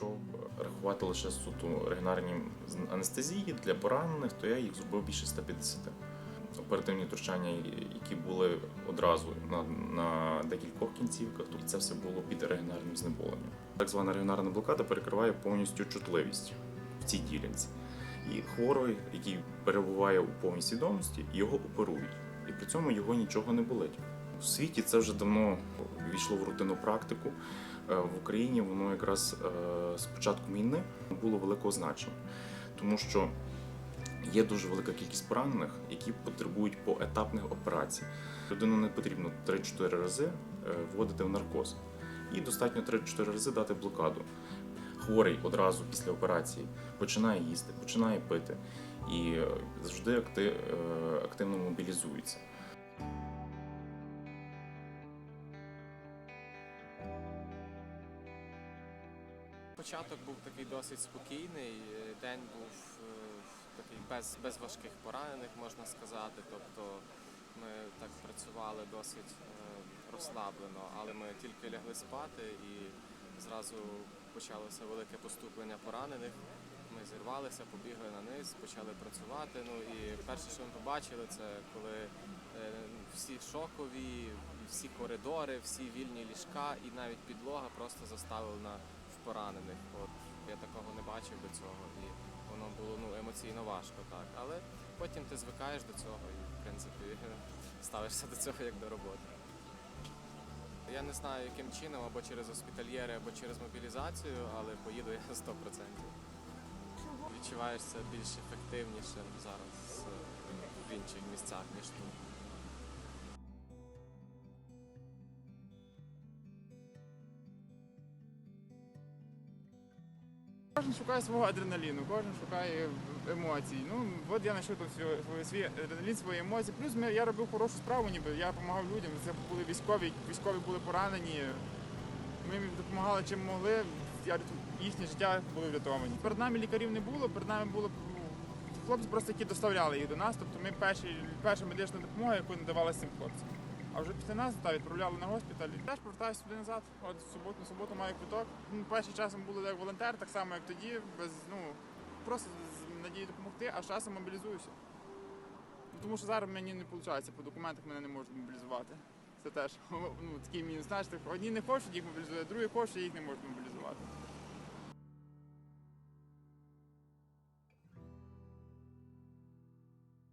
якщо рахувати лише суто регулярні анестезії для поранених, то я їх зробив більше 150. Оперативні втручання, які були одразу на, на декількох кінцівках, то це все було під регулярним знеболенням. Так звана регулярна блокада перекриває повністю чутливість в цій ділянці. І хворий, який перебуває у повній свідомості, його оперують. І при цьому його нічого не болить. У світі це вже давно війшло в рутинну практику. Е, В Україні воно якраз е, з початку війни було великого значення, тому що є дуже велика кількість поранених, які потребують поетапних операцій. Людину не потрібно 3-4 рази е, вводити в наркоз. І достатньо 3-4 рази дати блокаду. Хворий одразу після операції починає їсти, починає пити і завжди акти- активно мобілізується. Початок був такий досить спокійний. е, День був е, такий без, без важких поранених, можна сказати. Тобто ми так працювали досить е, розслаблено, але ми тільки лягли спати і зразу почалося велике поступлення поранених. Ми зірвалися, побігли на низ, почали працювати. Ну і перше, що ми побачили, це коли всі шокові, всі коридори, всі вільні ліжка і навіть підлога просто заставлена в поранених. От я такого не бачив до цього, і воно було ну емоційно важко, так. Але потім ти звикаєш до цього і в принципі ставишся до цього як до роботи. Я не знаю, яким чином, або через госпітальєри, або через мобілізацію, але поїду я 100%. Відчуваєш це більш ефективніше зараз е, в інших місцях, ніж тут. Кожен шукає свого адреналіну, кожен шукає емоцій. Ну от я знайшов свій, свій, адреналін, свої емоції. Плюс ми, я робив хорошу справу, ніби я допомагав людям. Це були військові, військові були поранені. Ми їм допомагали чим могли. Їхнє життя були врятовані. Перед нами лікарів не було, перед нами було ну, хлопці, просто які доставляли їх до нас. Тобто ми перші, перша медична допомога, яку надавалася цим хлопцям. А вже після нас та, відправляли на госпіталь. Теж повертаюся сюди назад. От в суботу, на суботу маю квиток. Ну, першим часом було як волонтер, так само як тоді, без ну просто з надією допомогти, а з часом мобілізуюся. Ну, тому що зараз мені не виходить, по документах мене не можуть мобілізувати. Це теж ну, такий мінус. Знаєш, одні не хочуть їх мобілізувати, другі хочуть, їх не можуть мобілізувати.